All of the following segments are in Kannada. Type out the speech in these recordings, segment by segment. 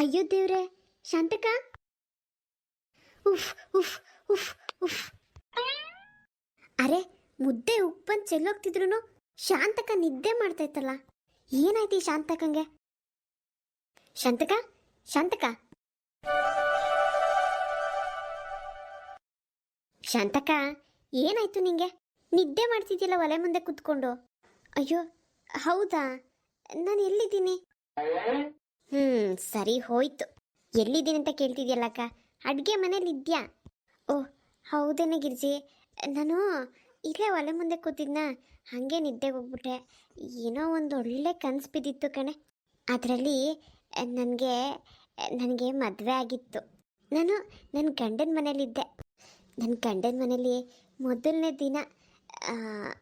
ಅಯ್ಯೋ ದೇವ್ರೆ, ಶಾಂತಕ? ಉಫ್ ಉಫ್ ಉಫ್ ಉಫ್. ಅರೆ, ಮುದ್ದೆ ಉಪ್ಪನ್ ಚೆಲ್ಲೋಗ್ತಿದ್ರು ಶಾಂತಕ ನಿದ್ದೆ ಮಾಡ್ತೈತಲ್ಲ ಏನಾಯ್ತು ಈ ಶಾಂತಕಂಗೆ? ಶಾಂತಕ ಶಾಂತಕ. ಶಾಂತಕ, ಏನಾಯ್ತು ನಿಂಗೆ? ನಿದ್ದೆ ಮಾಡ್ತಿದ್ಯಲ್ಲ ಒಲೆ ಮುಂದೆ ಕುತ್ಕೊಂಡು. ಅಯ್ಯೋ, ಹೌದಾ? ನಾನು ಎಲ್ಲಿದ್ದೀನಿ? ಹ್ಮ್, ಸರಿ ಹೋಯ್ತು. ಎಲ್ಲಿದ್ದೀನಿ ಅಂತ ಕೇಳ್ತಿದ್ಯಲ್ಲಕ್ಕ? ಅಡುಗೆ ಮನೇಲಿ ಇದ್ಯಾ? ಓ ಹೌದೇನೆ ಗಿರ್ಜಿ. ನಾನು ಇಲ್ಲೇ ಒಲೆ ಮುಂದೆ ಕೂತಿದ್ನ. ಹಾಗೆ ನಿದ್ದೆಗೆ ಹೋಗ್ಬಿಟ್ಟೆ. ಏನೋ ಒಂದು ಒಳ್ಳೆ ಕನಸು ಬಿದ್ದಿತ್ತು ಕಣೆ. ಅದರಲ್ಲಿ ನನಗೆ ನನಗೆ ಮದುವೆ ಆಗಿತ್ತು. ನಾನು ನನ್ನ ಗಂಡನ ಮನೇಲಿದ್ದೆ ನನ್ನ ಗಂಡನ ಮನೇಲಿ ಮೊದಲನೇ ದಿನ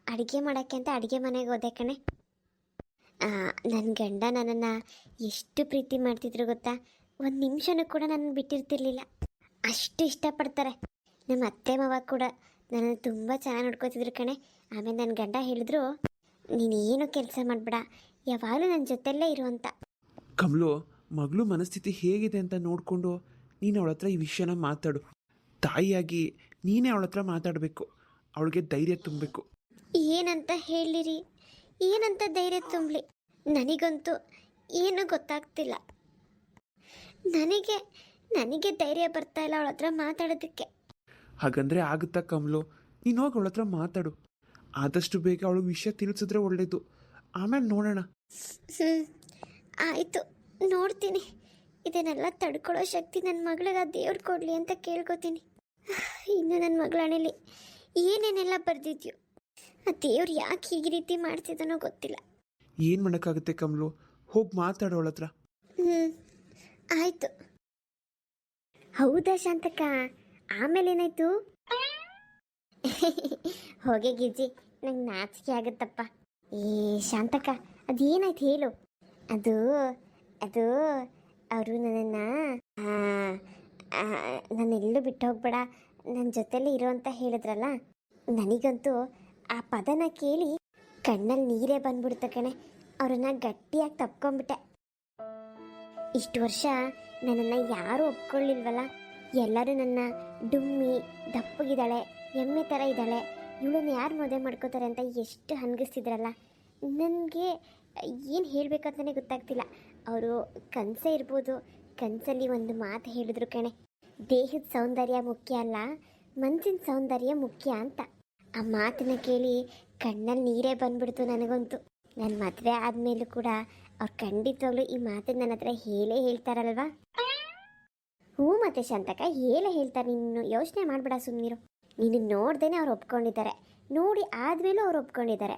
ಅಡುಗೆ ಮಾಡೋಕ್ಕೆ ಅಂತ ಅಡುಗೆ ಮನೆಗೆ ಹೋದೆ ಕಣೆ. ನನ್ನ ಗಂಡ ನನ್ನನ್ನು ಎಷ್ಟು ಪ್ರೀತಿ ಮಾಡ್ತಿದ್ರು ಗೊತ್ತಾ? ಒಂದು ನಿಮಿಷನೂ ಕೂಡ ನನ್ನ ಬಿಟ್ಟಿರ್ತಿರ್ಲಿಲ್ಲ. ಅಷ್ಟು ಇಷ್ಟಪಡ್ತಾರೆ. ನಮ್ಮ ಅತ್ತೆ ಮಾವ ಕೂಡ ನನ್ನನ್ನು ತುಂಬ ಚೆನ್ನಾಗಿ ನೋಡ್ಕೋತಿದ್ರು ಕಣೆ. ಆಮೇಲೆ ನನ್ನ ಗಂಡ ಹೇಳಿದ್ರು ನೀನೇನು ಕೆಲಸ ಮಾಡಬೇಡ ಯಾವಾಗಲೂ ನನ್ನ ಜೊತೆಯಲ್ಲೇ ಇರು ಅಂತ. ಕಮಲು ಮಗಳು ಮನಸ್ಥಿತಿ ಹೇಗಿದೆ ಅಂತ ನೋಡಿಕೊಂಡು ನೀನು ಅವಳ ಹತ್ರ ಈ ವಿಷಯನ ಮಾತಾಡು. ತಾಯಿಯಾಗಿ ನೀನೇ ಅವಳ ಹತ್ರ ಮಾತಾಡಬೇಕು. ಅವಳಿಗೆ ಧೈರ್ಯ ತುಂಬಬೇಕು. ಏನಂತ ಹೇಳಿರಿ? ಏನಂತ ಧೈರ್ಯ ತುಂಬಲಿ. ನನಗಂತೂ ಏನು ಗೊತ್ತಾಗ್ತಿಲ್ಲ. ನನಗೆ ನನಗೆ ಧೈರ್ಯ ಬರ್ತಾ ಇಲ್ಲ ಅವಳ ಹತ್ರ ಮಾತಾಡೋದಕ್ಕೆ. ಹಾಗಂದ್ರೆ ಆಗುತ್ತಾ ಕಮಲು? ನೀನು ಹೋಗಿ ಅವಳ ಹತ್ರ ಮಾತಾಡು. ಆದಷ್ಟು ಬೇಗ ಅವಳು ವಿಷಯ ತಿಳಿಸಿದ್ರೆ ಒಳ್ಳೇದು. ಆಮೇಲೆ ನೋಡೋಣ. ಆಯಿತು. ನೋಡ್ತೀನಿ. ಇದನ್ನೆಲ್ಲ ತಡ್ಕೊಳ್ಳೋ ಶಕ್ತಿ ನನ್ನ ಮಗಳಿಗೆ ಆ ದೇವ್ರು ಕೊಡಲಿ ಅಂತ ಕೇಳ್ಕೊತೀನಿ. ಇನ್ನು ನನ್ನ ಮಗಳ ಹಣೆಯಲ್ಲಿ ಏನೇನೆಲ್ಲ ಬರೆದಿದ್ಯೋ. ಆ ದೇವ್ರು ಯಾಕೆ ಹೀಗೆ ರೀತಿ ಮಾಡ್ತಿದ್ದಾನೋ ಗೊತ್ತಿಲ್ಲ. ಏನು ಮಾಡೋಕ್ಕಾಗುತ್ತೆ ಕಮಲು? ಹೋಗಿ ಮಾತಾಡೋಳ ಹತ್ರ ಹ್ಞೂ ಆಯಿತು. ಹೌದಾ ಶಾಂತಕ್ಕ? ಆಮೇಲೆ ಏನಾಯ್ತು? ಹೋಗೆ ಗಿಜ್ಜಿ ನಂಗೆ ನಾಚಿಕೆ ಆಗುತ್ತಪ್ಪ. ಏ ಶಾಂತಕ್ಕ ಅದೇನಾಯ್ತು ಹೇಳು. ಅದು ಅದು ಅವರು ನನ್ನನ್ನು ನಾನೆಲ್ಲೂ ಬಿಟ್ಟು ಹೋಗ್ಬೇಡ. ನನ್ನ ಜೊತೆಲೇ ಇರೋ ಅಂತ ಹೇಳಿದ್ರಲ್ಲ? ನನಗಂತೂ ಆ ಪದನ ಕೇಳಿ ಕಣ್ಣಲ್ಲಿ ನೀರೇ ಬಂದ್ಬಿಡ್ತು ಕಣೆ. ಅವ್ರನ್ನ ಗಟ್ಟಿಯಾಗಿ ತಪ್ಕೊಂಡ್ಬಿಟ್ಟೆ. ಇಷ್ಟು ವರ್ಷ ನನ್ನನ್ನು ಯಾರೂ ಒಪ್ಕೊಳ್ಳಿಲ್ವಲ್ಲ ಎಲ್ಲರೂ ನನ್ನ ಡುಮ್ಮಿ, ದಪ್ಪಗಿದ್ದಾಳೆ, ಎಮ್ಮೆ ಥರ ಇದ್ದಾಳೆ. ಇವಳನ್ನ ಯಾರು ಮದುವೆ ಮಾಡ್ಕೋತಾರೆ ಅಂತ ಎಷ್ಟು ಹನ್ಗಿಸ್ತಿದ್ರಲ್ಲ ನನಗೆ ಏನು ಹೇಳಬೇಕಂತಲೇ ಗೊತ್ತಾಗ್ತಿಲ್ಲ. ಅವರು ಕನಸೇ ಇರ್ಬೋದು. ಕನಸಲ್ಲಿ ಒಂದು ಮಾತು ಹೇಳಿದ್ರು ಕಣೆ. ದೇಹದ ಸೌಂದರ್ಯ ಮುಖ್ಯ ಅಲ್ಲ ಮನಸ್ಸಿನ ಸೌಂದರ್ಯ ಮುಖ್ಯ ಅಂತ. ಆ ಮಾತನ್ನ ಕೇಳಿ ಕಣ್ಣಲ್ಲಿ ನೀರೇ ಬಂದ್ಬಿಡ್ತು ನನಗಂತೂ. ನನ್ನ ಮದುವೆ ಆದಮೇಲೂ ಕೂಡ ಅವ್ರು ಖಂಡಿತವಾಗ್ಲೂ ಈ ಮಾತನ್ನ ನನ್ನ ಹತ್ರ ಹೇಳೇ ಹೇಳ್ತಾರಲ್ವಾ? ಹ್ಞೂ ಮತ್ತೆ ಶಾಂತಕ ಹೇಳೇ ಹೇಳ್ತಾರೆ. ನೀನು ಯೋಚನೆ ಮಾಡಬೇಡ ಸುಮ್ಮನಿರು ನೀನು ನೋಡ್ದೇನೆ ಅವ್ರು ಒಪ್ಕೊಂಡಿದ್ದಾರೆ. ನೋಡಿ ಆದ್ಮೇಲೂ ಅವ್ರು ಒಪ್ಕೊಂಡಿದ್ದಾರೆ.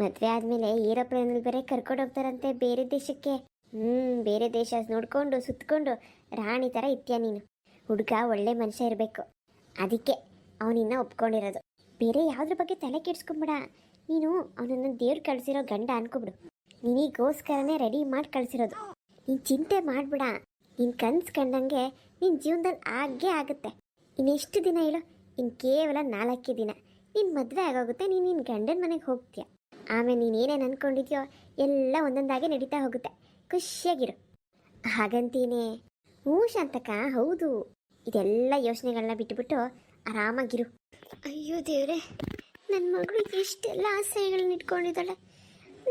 ಮದುವೆ ಆದಮೇಲೆ ಏರೋಪ್ಲೇನಲ್ಲಿ ಬೇರೆ ಕರ್ಕೊಂಡು ಹೋಗ್ತಾರಂತೆ ಬೇರೆ ದೇಶಕ್ಕೆ. ಹ್ಞೂ ಬೇರೆ ದೇಶ ನೋಡ್ಕೊಂಡು ಸುತ್ತಕೊಂಡು ರಾಣಿ ಥರ ಇತ್ಯ ನೀನು. ಹುಡುಗ ಒಳ್ಳೆ ಮನುಷ್ಯ ಇರಬೇಕು. ಅದಕ್ಕೆ ಅವನಿನ್ನ ಒಪ್ಕೊಂಡಿರೋದು. ಬೇರೆ ಯಾವುದ್ರ ಬಗ್ಗೆ ತಲೆ ಕೆಡ್ಸ್ಕೊಂಬಿಡ. ನೀನು ಅವನನ್ನು ದೇವ್ರು ಕಳಿಸಿರೋ ಗಂಡ ಅನ್ಕೊಬಿಡು. ನಿನಗೋಸ್ಕರನೇ ರೆಡಿ ಮಾಡಿ ಕಳಿಸಿರೋದು. ನೀನು ಚಿಂತೆ ಮಾಡಿಬಿಡ. ನಿನ್ನ ಕನ್ಸು ಕಂಡಂಗೆ ನಿನ್ನ ಜೀವನದಲ್ಲಿ ಆಗೇ ಆಗುತ್ತೆ. ಇನ್ನೆಷ್ಟು ದಿನ ಹೇಳು ಇನ್ನು ಕೇವಲ ನಾಲ್ಕೇ ದಿನ. ನಿನ್ನ ಮದುವೆ ಆಗೋಗುತ್ತೆ, ನೀನು ನಿನ್ನ ಗಂಡನ ಮನೆಗೆ ಹೋಗ್ತೀಯ. ಆಮೇಲೆ ನೀನು ಏನೇನು ಅಂದ್ಕೊಂಡಿದ್ಯೋ ಎಲ್ಲ ಒಂದೊಂದಾಗೆ ನಡೀತಾ ಹೋಗುತ್ತೆ. ಖುಷಿಯಾಗಿರು. ಹಾಗಂತೀನಿ. ಹ್ಞೂ ಶಾಂತಕ ಹೌದು. ಇದೆಲ್ಲ ಯೋಚನೆಗಳನ್ನ ಬಿಟ್ಟುಬಿಟ್ಟು ಆರಾಮಾಗಿರು. ಅಯ್ಯೋ ದೇವ್ರೆ ನನ್ನ ಮಗಳು ಎಷ್ಟೆಲ್ಲ ಆಸೆಗಳನ್ನ ಇಟ್ಕೊಂಡಿದ್ದಾಳೆ.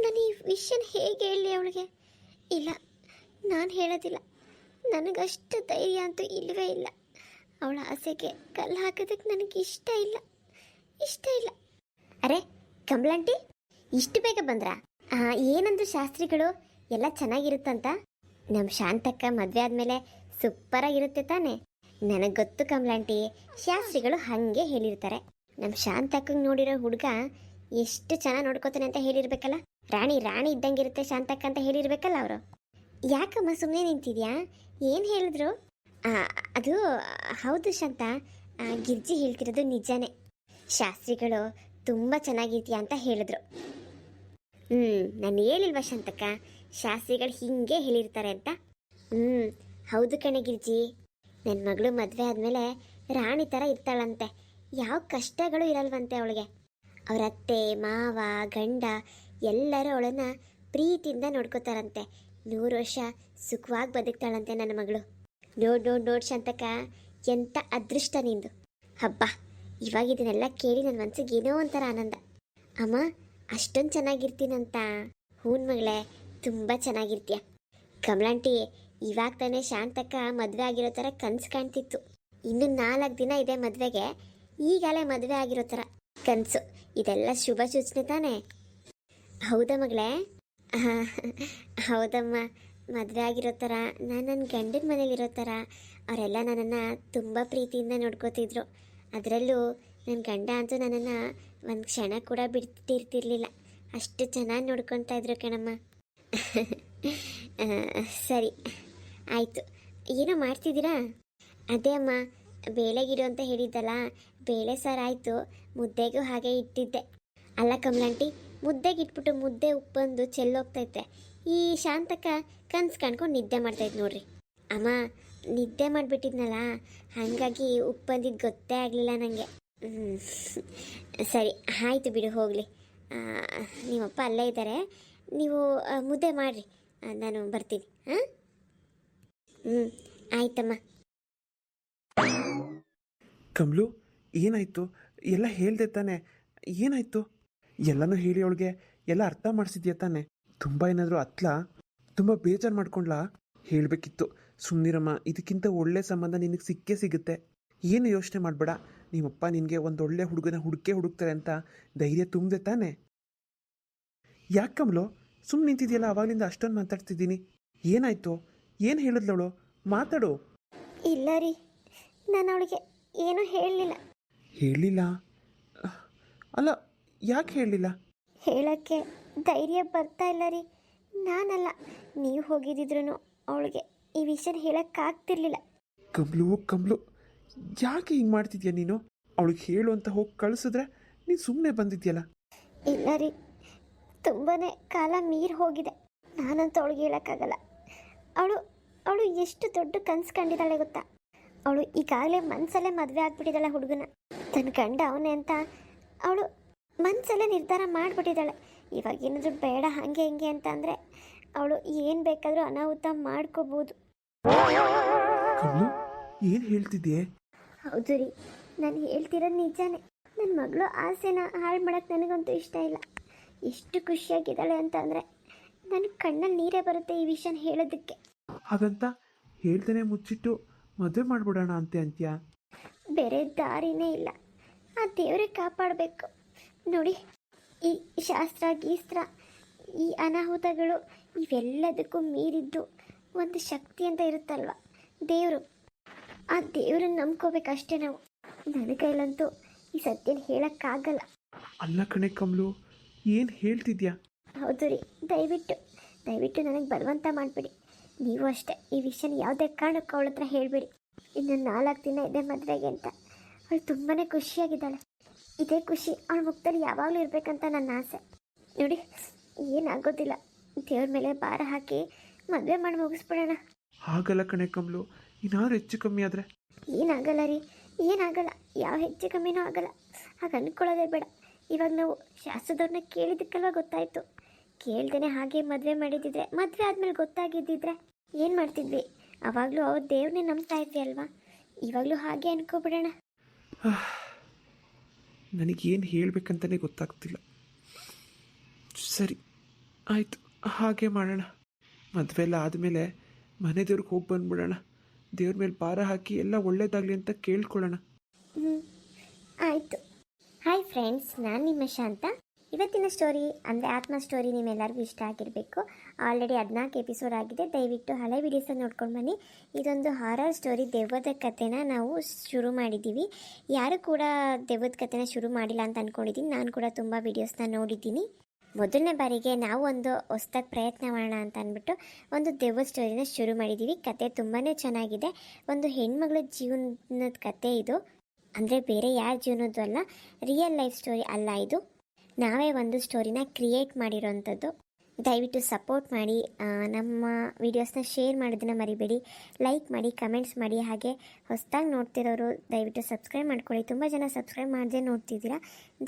ನಾನು ಈ ವಿಷಯನ ಹೇಗೆ ಹೇಳಲಿ ಅವಳಿಗೆ? ಇಲ್ಲ, ನಾನು ಹೇಳೋದಿಲ್ಲ. ನನಗಷ್ಟು ಧೈರ್ಯ ಅಂತೂ ಇಲ್ಲವೇ ಇಲ್ಲ. ಅವಳ ಆಸೆಗೆ ಕಲ್ಲು ಹಾಕೋದಕ್ಕೆ ನನಗೆ ಇಷ್ಟ ಇಲ್ಲ. ಇಷ್ಟ ಇಲ್ಲ. ಅರೆ ಕಮ್ಲಂಟಿ ಇಷ್ಟು ಬೇಗ ಬಂದ್ರಾ? ಏನಂದ್ರು ಶಾಸ್ತ್ರಿಗಳು, ಎಲ್ಲ ಚೆನ್ನಾಗಿರುತ್ತಂತ? ನಮ್ಮ ಶಾಂತಕ್ಕ ಮದುವೆ ಆದಮೇಲೆ ಸೂಪರಾಗಿರುತ್ತೆ ತಾನೇ? ನನಗೆ ಗೊತ್ತು ಕಮಲಾಂಟಿ, ಶಾಸ್ತ್ರಿಗಳು ಹಾಗೆ ಹೇಳಿರ್ತಾರೆ. ನಮ್ಮ ಶಾಂತಕ್ಕಂಗೆ ನೋಡಿರೋ ಹುಡುಗ ಎಷ್ಟು ಚೆನ್ನಾಗಿ ನೋಡ್ಕೋತಾನೆ ಅಂತ ಹೇಳಿರ್ಬೇಕಲ್ಲ? ರಾಣಿ ರಾಣಿ ಇದ್ದಂಗಿರುತ್ತೆ ಶಾಂತಕ್ಕ ಅಂತ ಹೇಳಿರ್ಬೇಕಲ್ಲ ಅವರು. ಯಾಕಮ್ಮ ಸುಮ್ಮನೆ ನಿಂತಿದ್ಯಾ? ಏನು ಹೇಳಿದ್ರು? ಅದು, ಹೌದು ಶಾಂತ. ಗಿರ್ಜಿ ಹೇಳ್ತಿರೋದು ನಿಜಾನೇ. ಶಾಸ್ತ್ರಿಗಳು ತುಂಬ ಚೆನ್ನಾಗಿದ್ಯಾ ಅಂತ ಹೇಳಿದ್ರು. ಹ್ಞೂ ನಾನು ಹೇಳಿಲ್ವಾ ಶಾಂತಕ್ಕ? ಶಾಸ್ತ್ರಿಗಳು ಹಿಂಗೆ ಹೇಳಿರ್ತಾರೆ ಅಂತ. ಹ್ಞೂ ಹೌದು ಕಣೆ ಗಿರ್ಜಿ. ನನ್ನ ಮಗಳು ಮದುವೆ ಆದಮೇಲೆ ರಾಣಿ ಥರ ಇರ್ತಾಳಂತೆ. ಯಾವ ಕಷ್ಟಗಳು ಇರಲ್ವಂತೆ ಅವಳಿಗೆ. ಅವ್ರ ಅತ್ತೆ ಮಾವ, ಗಂಡ ಎಲ್ಲರೂ ಅವಳನ್ನ ಪ್ರೀತಿಯಿಂದ ನೋಡ್ಕೋತಾರಂತೆ. ನೂರು ವರ್ಷ ಸುಖವಾಗಿ ಬದುಕ್ತಾಳಂತೆ ನನ್ನ ಮಗಳು. ನೋಡ್ ನೋಡ್ ನೋಡ್ ಶಾಂತಕ ಎಂಥ ಅದೃಷ್ಟ ನಿಂದು. ಹಬ್ಬ, ಇವಾಗ ಇದನ್ನೆಲ್ಲ ಕೇಳಿ ನನ್ನ ಮನ್ಸಿಗೆ ಏನೋ ಒಂಥರ ಆನಂದ. ಅಮ್ಮ, ಅಷ್ಟೊಂದು ಚೆನ್ನಾಗಿರ್ತೀನಂತ. ಹೂನ್ ಮಗಳೇ, ತುಂಬ ಚೆನ್ನಾಗಿರ್ತೀಯ. ಕಮಲಾಂಟಿ ಇವಾಗ ತಾನೇ ಶಾಂತಕ್ಕ ಮದುವೆ ಆಗಿರೋ ಥರ ಕನ್ಸು ಕಾಣ್ತಿತ್ತು. ಇನ್ನು ನಾಲ್ಕು ದಿನ ಇದೆ ಮದುವೆಗೆ. ಈಗಲೇ ಮದುವೆ ಆಗಿರೋ ಥರ ಕನಸು. ಇದೆಲ್ಲ ಶುಭ ಸೂಚನೆ ತಾನೇ? ಹೌದಾ ಮಗಳೇ? ಹೌದಮ್ಮ. ಮದುವೆ ಆಗಿರೋ ಥರ, ನಾನು ನನ್ನ ಗಂಡನ ಮನೇಲಿರೋ ಥರ, ಅವರೆಲ್ಲ ನನ್ನನ್ನು ತುಂಬ ಪ್ರೀತಿಯಿಂದ ನೋಡ್ಕೋತಿದ್ರು. ಅದರಲ್ಲೂ ನನ್ನ ಗಂಡ ಅಂತೂ ನನ್ನನ್ನು ಒಂದು ಕ್ಷಣ ಕೂಡ ಬಿಡ್ತಿರ್ತಿರ್ಲಿಲ್ಲ. ಅಷ್ಟು ಚೆನ್ನಾಗಿ ನೋಡ್ಕೊತಾ ಇದ್ರು ಕಣಮ್ಮ. ಸರಿ. ಆಯಿತು. ಏನೋ ಮಾಡ್ತಿದ್ದೀರಾ? ಅದೇ ಅಮ್ಮ, ಬೇಳೆಗಿಡು ಅಂತ ಹೇಳಿದ್ದಲ್ಲ, ಬೇಳೆ ಸಾರು ಆಯಿತು, ಮುದ್ದೆಗೂ ಹಾಗೆ ಇಟ್ಟಿದ್ದೆ. ಅಲ್ಲ ಕಮಲಾಂಟಿ, ಮುದ್ದೆಗೆ ಇಟ್ಬಿಟ್ಟು ಮುದ್ದೆ ಉಪ್ಪಂದು ಚೆಲ್ಲೋಗ್ತೈತೆ ಈ ಶಾಂತಕ ಕನ್ಸು ಕಾಣ್ಕೊಂಡು ನಿದ್ದೆ ಮಾಡ್ತೈತೆ ನೋಡ್ರಿ. ಅಮ್ಮ, ನಿದ್ದೆ ಮಾಡಿಬಿಟ್ಟಿದ್ನಲ್ಲ, ಹಾಗಾಗಿ ಉಪ್ಪಂದಿದ್ದು ಗೊತ್ತೇ ಆಗಲಿಲ್ಲ ನನಗೆ ಸರಿ, ಆಯಿತು ಬಿಡು, ಹೋಗಲಿ. ನಿಮ್ಮಪ್ಪ ಅಲ್ಲೇ ಇದ್ದಾರೆ ನೀವು ಮುದ್ದೆ ಮಾಡಿರಿ. ನಾನು ಬರ್ತೀನಿ. ಹಾಂ? ಹ್ಞೂ ಆಯ್ತಮ್ಮ. ಕಮಲು, ಏನಾಯ್ತು? ಎಲ್ಲ ಹೇಳ್ದೆ ತಾನೆ. ಏನಾಯ್ತು? ಎಲ್ಲನೂ ಹೇಳಿ ಅವಳಿಗೆ ಎಲ್ಲ ಅರ್ಥ ಮಾಡಿಸಿದ್ಯಾ ತಾನೆ? ತುಂಬ ಏನಾದರೂ ಅತ್ಲ? ತುಂಬ ಬೇಜಾರು ಮಾಡ್ಕೊಂಡ್ಲಾ? ಹೇಳಬೇಕಿತ್ತು. ಸುಮ್ಮನಿರಮ್ಮ ಇದಕ್ಕಿಂತ ಒಳ್ಳೆ ಸಂಬಂಧ ನಿನಗೆ ಸಿಕ್ಕೇ ಸಿಗುತ್ತೆ. ಏನು ಯೋಚನೆ ಮಾಡಬೇಡ. ನಿಮ್ಮಪ್ಪ ನಿನಗೆ ಒಂದು ಒಳ್ಳೆ ಹುಡುಗನ ಹುಡುಕೆ ಹುಡುಕ್ತಾರೆ ಅಂತ ಧೈರ್ಯ ತುಂಬದೆ ತಾನೆ? ಯಾಕಮ್ಲೋ ಕಮಲು? ಸುಮ್ಮನೆ ನಿಂತಿದ್ಯಲ್ಲ, ಅವಾಗಲಿಂದ ಅಷ್ಟೊಂದು ಮಾತಾಡ್ತಿದ್ದೀನಿ. ಏನಾಯ್ತು? ಏನು ಹೇಳಿದ್ಲವಳು ಮಾತಾಡು. ಇಲ್ಲ ರೀ ನಾನು ಅವಳಿಗೆ ಏನೂ ಹೇಳಲಿಲ್ಲ. ಹೇಳಿಲ್ಲ? ಅಲ್ಲ ಯಾಕೆ ಹೇಳಲಿಲ್ಲ ಹೇಳೋಕ್ಕೆ ಧೈರ್ಯ ಬರ್ತಾ ಇಲ್ಲ ರೀ ನಾನಲ್ಲ. ನೀವು ಹೋಗಿದ್ದಿದ್ರು ಅವಳಿಗೆ ಈ ವಿಷಯ ಹೇಳೋಕ್ಕಾಗ್ತಿರ್ಲಿಲ್ಲ. ಕಮ್ಲು ಕಮ್ಲು ಯಾಕೆ ಹಿಂಗೆ ಮಾಡ್ತಿದ್ಯಾ ನೀನು? ಅವಳಿಗೆ ಹೇಳು ಅಂತ ಹೋಗಿ ಕಳಿಸಿದ್ರೆ ನೀನು ಸುಮ್ಮನೆ ಬಂದಿದ್ಯಲ್ಲ? ಇಲ್ಲ ರೀ ತುಂಬಾ ಕಾಲ ಮೀರಿ ಹೋಗಿದೆ. ನಾನಂತ ಅವಳಿಗೆ ಹೇಳೋಕ್ಕಾಗಲ್ಲ. ಅವಳು ಅವಳು ಎಷ್ಟು ದೊಡ್ಡ ಕನ್ಸು ಕಂಡಿದ್ದಾಳೆ ಗೊತ್ತಾ? ಅವಳು ಈಗಾಗಲೇ ಮನಸ್ಸಲ್ಲೇ ಮದುವೆ ಆಗ್ಬಿಟ್ಟಿದ್ದಾಳೆ ಹುಡುಗನ. ತನ್ನ ಗಂಡ ಅವನೇ ಅಂತ ಅವಳು ಮನಸಲ್ಲೇ ನಿರ್ಧಾರ ಮಾಡಿಬಿಟ್ಟಿದ್ದಾಳೆ. ಇವಾಗ ಏನಾದರೂ ಬೇಡ ಹಾಗೆ ಹಿಂಗೆ ಅಂತ ಅಂದರೆ ಅವಳು ಏನು ಬೇಕಾದರೂ ಅನಾಹುತ ಮಾಡ್ಕೋಬೋದು. ಏನು ಹೇಳ್ತಿದ್ಯೆ? ಹೌದು ರೀ ನಾನು ಹೇಳ್ತಿರೋದು ನಿಜಾನೇ. ನನ್ನ ಮಗಳು ಆಸೆನ ಹಾಳು ಮಾಡೋಕ್ಕೆ ನನಗಂತೂ ಇಷ್ಟ ಇಲ್ಲ. ಎಷ್ಟು ಖುಷಿಯಾಗಿದ್ದಾಳೆ ಅಂತ ಅಂದರೆ ನನ್ನ ಕಣ್ಣಲ್ಲಿ ನೀರೇ ಬರುತ್ತೆ ಈ ವಿಷಯನ ಹೇಳೋದಕ್ಕೆ. ಹಾಗಂತ ಹೇಳ್ತಾನೆ ಮುಚ್ಚಿಟ್ಟು ಮದುವೆ ಮಾಡ್ಬಿಡೋಣ ಅಂತೆ ಅಂತ್ಯ. ಬೇರೆ ದಾರಿನೇ ಇಲ್ಲ. ಆ ದೇವರೇ ಕಾಪಾಡಬೇಕು. ನೋಡಿ ಈ ಶಾಸ್ತ್ರ ಗೀಸ್ತ್ರ ಈ ಅನಾಹುತಗಳು ಇವೆಲ್ಲದಕ್ಕೂ ಮೀರಿದ್ದು ಒಂದು ಶಕ್ತಿ ಅಂತ ಇರುತ್ತಲ್ವ? ದೇವರು. ಆ ದೇವ್ರನ್ನ ನಂಬ್ಕೋಬೇಕಷ್ಟೇ ನಾವು. ನನ್ನ ಕೈಲಂತೂ ಈ ಸತ್ಯನ ಹೇಳೋಕ್ಕಾಗಲ್ಲ. ಅಲ್ಲ ಕಣೆ ಕಮ್ಲು ಏನು ಹೇಳ್ತಿದ್ಯಾ? ಹೌದು ರೀ ದಯವಿಟ್ಟು ದಯವಿಟ್ಟು ನನಗೆ ಬಲವಂತ ಮಾಡಿಬಿಡಿ. ನೀವು ಅಷ್ಟೇ. ಈ ವಿಷಯನ ಯಾವುದೇ ಕಾರಣಕ್ಕೂ ಅವಳ ಹತ್ರ ಹೇಳಬೇಡಿ. ಇನ್ನು ನಾಲ್ಕು ದಿನ ಇದೆ ಮದುವೆಗೆ ಅಂತ. ಅವಳು ತುಂಬಾ ಖುಷಿಯಾಗಿದ್ದಾಳೆ. ಇದೇ ಖುಷಿ ಅವಳ ಮುಖದಲ್ಲಿ ಯಾವಾಗಲೂ ಇರಬೇಕಂತ ನನ್ನ ಆಸೆ. ನೋಡಿ ಏನಾಗೋದಿಲ್ಲ. ದೇವ್ರ ಮೇಲೆ ಭಾರ ಹಾಕಿ ಮದುವೆ ಮಾಡಿ ಮುಗಿಸ್ಬಿಡೋಣ. ಆಗಲ್ಲ ಕಣೆ ಕಮ್ಲು. ಇನ್ನಾರು ಹೆಚ್ಚು ಕಮ್ಮಿ ಆದರೆ? ಏನಾಗಲ್ಲ ರೀ. ಏನಾಗಲ್ಲ. ಯಾವ ಹೆಚ್ಚು ಕಮ್ಮಿನೂ ಆಗಲ್ಲ. ಹಾಗೆ ಅಂದ್ಕೊಳ್ಳೋದೇ ಬೇಡ. ಇವಾಗ ನಾವು ಶಾಸ್ತ್ರದವ್ರನ್ನ ಕೇಳಿದ್ದಕ್ಕೆಲ್ಲ ಗೊತ್ತಾಯಿತು. ಕೇಳ್ದೇನೆ ಹಾಗೆ ಮದುವೆ ಮಾಡಿದ್ದಿದ್ರೆ ಮದುವೆ ಆದಮೇಲೆ ಗೊತ್ತಾಗಿದ್ದಿದ್ರೆ ಏನು ಮಾಡ್ತಿದ್ವಿ? ಅವಾಗಲೂ ಅವ್ರ ದೇವ್ರನ್ನೇ ನಂಬ್ತಾ ಇದ್ವಿ ಅಲ್ವಾ? ಇವಾಗಲೂ ಹಾಗೆ ಅನ್ಕೋಬಿಡೋಣ. ನನಗೇನು ಹೇಳಬೇಕಂತಲೇ ಗೊತ್ತಾಗ್ತಿಲ್ಲ. ಸರಿ ಆಯಿತು ಹಾಗೆ ಮಾಡೋಣ. ಮದುವೆ ಎಲ್ಲ ಆದಮೇಲೆ ಮನೆ ದೇವ್ರಿಗೆ ಹೋಗಿ ಬಂದ್ಬಿಡೋಣ. ದೇವ್ರ ಮೇಲೆ ಭಾರ ಹಾಕಿ ಎಲ್ಲ ಒಳ್ಳೇದಾಗಲಿ ಅಂತ ಕೇಳ್ಕೊಳ್ಳೋಣ. ಹ್ಞೂ ಆಯಿತು. ಹಾಯ್ ಫ್ರೆಂಡ್ಸ್ ನಾನು ನಿಮ್ಮ ಶಾಂತ. ಇವತ್ತಿನ ಸ್ಟೋರಿ ಅಂದರೆ ಆತ್ಮ ಸ್ಟೋರಿ ನಿಮ್ಮೆಲ್ಲರಿಗೂ ಇಷ್ಟ ಆಗಿರಬೇಕು. ಆಲ್ರೆಡಿ ಹದಿನಾಲ್ಕು ಎಪಿಸೋಡ್ ಆಗಿದೆ. ದಯವಿಟ್ಟು ಹಳೆ ವಿಡಿಯೋಸನ್ನು ನೋಡ್ಕೊಂಡು ಬನ್ನಿ. ಇದೊಂದು ಹಾರರ್ ಸ್ಟೋರಿ ದೆವ್ವದ ಕಥೆನ ನಾವು ಶುರು ಮಾಡಿದ್ದೀವಿ ಯಾರು ಕೂಡ ದೆವ್ವದ ಕಥೆನ ಶುರು ಮಾಡಿಲ್ಲ ಅಂತ ಅಂದ್ಕೊಂಡಿದ್ದೀನಿ ನಾನು ಕೂಡ ತುಂಬ ವೀಡಿಯೋಸ್ನ ನೋಡಿದ್ದೀನಿ. ಮೊದಲನೇ ಬಾರಿಗೆ ನಾವು ಒಂದು ಹೊಸ್ದಾಗಿ ಪ್ರಯತ್ನ ಮಾಡೋಣ ಅಂತ ಅಂದ್ಬಿಟ್ಟು ಒಂದು ದೆವ್ವ ಸ್ಟೋರಿನ ಶುರು ಮಾಡಿದ್ದೀವಿ ಕತೆ ತುಂಬಾ ಚೆನ್ನಾಗಿದೆ. ಒಂದು ಹೆಣ್ಮಗಳ ಜೀವನದ ಕತೆ ಇದು. ಅಂದರೆ ಬೇರೆ ಯಾರ ಜೀವನದ್ದು ಅಲ್ಲ ರಿಯಲ್ ಲೈಫ್ ಸ್ಟೋರಿ ಅಲ್ಲ ಇದು. ನಾವೇ ಒಂದು ಸ್ಟೋರಿನ ಕ್ರಿಯೇಟ್ ಮಾಡಿರೋವಂಥದ್ದು ದಯವಿಟ್ಟು ಸಪೋರ್ಟ್ ಮಾಡಿ ನಮ್ಮ ವೀಡಿಯೋಸ್ನ ಶೇರ್ ಮಾಡೋದನ್ನು ಮರಿಬೇಡಿ. ಲೈಕ್ ಮಾಡಿ ಕಮೆಂಟ್ಸ್ ಮಾಡಿ, ಹಾಗೆ ಹೊಸದಾಗಿ ನೋಡ್ತಿರೋರು ದಯವಿಟ್ಟು ಸಬ್ಸ್ಕ್ರೈಬ್ ಮಾಡ್ಕೊಳ್ಳಿ. ತುಂಬ ಜನ ಸಬ್ಸ್ಕ್ರೈಬ್ ಮಾಡದೆ ನೋಡ್ತಿದ್ದೀರಾ?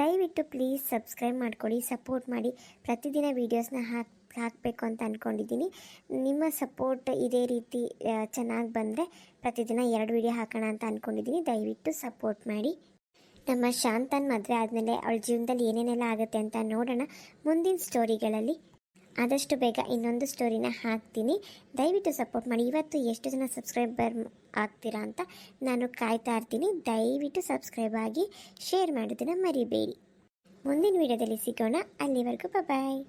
ದಯವಿಟ್ಟು ಪ್ಲೀಸ್ ಸಬ್ಸ್ಕ್ರೈಬ್ ಮಾಡ್ಕೊಳ್ಳಿ ಸಪೋರ್ಟ್ ಮಾಡಿ. ಪ್ರತಿದಿನ ವೀಡಿಯೋಸ್ನ ಹಾಕಿ, ಹಾಕಬೇಕು ಅಂತ ಅಂದ್ಕೊಂಡಿದ್ದೀನಿ ನಿಮ್ಮ ಸಪೋರ್ಟ್ ಇದೇ ರೀತಿ ಚೆನ್ನಾಗಿ ಬಂದರೆ ಪ್ರತಿದಿನ ಎರಡು ವಿಡಿಯೋ ಹಾಕೋಣ ಅಂತ ಅಂದ್ಕೊಂಡಿದ್ದೀನಿ ದಯವಿಟ್ಟು ಸಪೋರ್ಟ್ ಮಾಡಿ. ನಮ್ಮ ಶಾಂತನ್ ಮದುವೆ ಆದಮೇಲೆ ಅವಳ ಜೀವನದಲ್ಲಿ ಏನೇನೆಲ್ಲ ಆಗುತ್ತೆ ಅಂತ ನೋಡೋಣ ಮುಂದಿನ ಸ್ಟೋರಿಗಳಲ್ಲಿ. ಆದಷ್ಟು ಬೇಗ ಇನ್ನೊಂದು ಸ್ಟೋರಿನ ಹಾಕ್ತೀನಿ. ದಯವಿಟ್ಟು ಸಪೋರ್ಟ್ ಮಾಡಿ. ಇವತ್ತು ಎಷ್ಟು ಜನ ಸಬ್ಸ್ಕ್ರೈಬರ್ ಆಗ್ತೀರಾ ಅಂತ ನಾನು ಕಾಯ್ತಾ ಇರ್ತೀನಿ. ದಯವಿಟ್ಟು ಸಬ್ಸ್ಕ್ರೈಬ್ ಆಗಿ, ಶೇರ್ ಮಾಡೋದನ್ನು ಮರಿಬೇಡಿ. ಮುಂದಿನ ವಿಡಿಯೋದಲ್ಲಿ ಸಿಗೋಣ. ಅಲ್ಲಿವರೆಗೂ ಬಾಯ್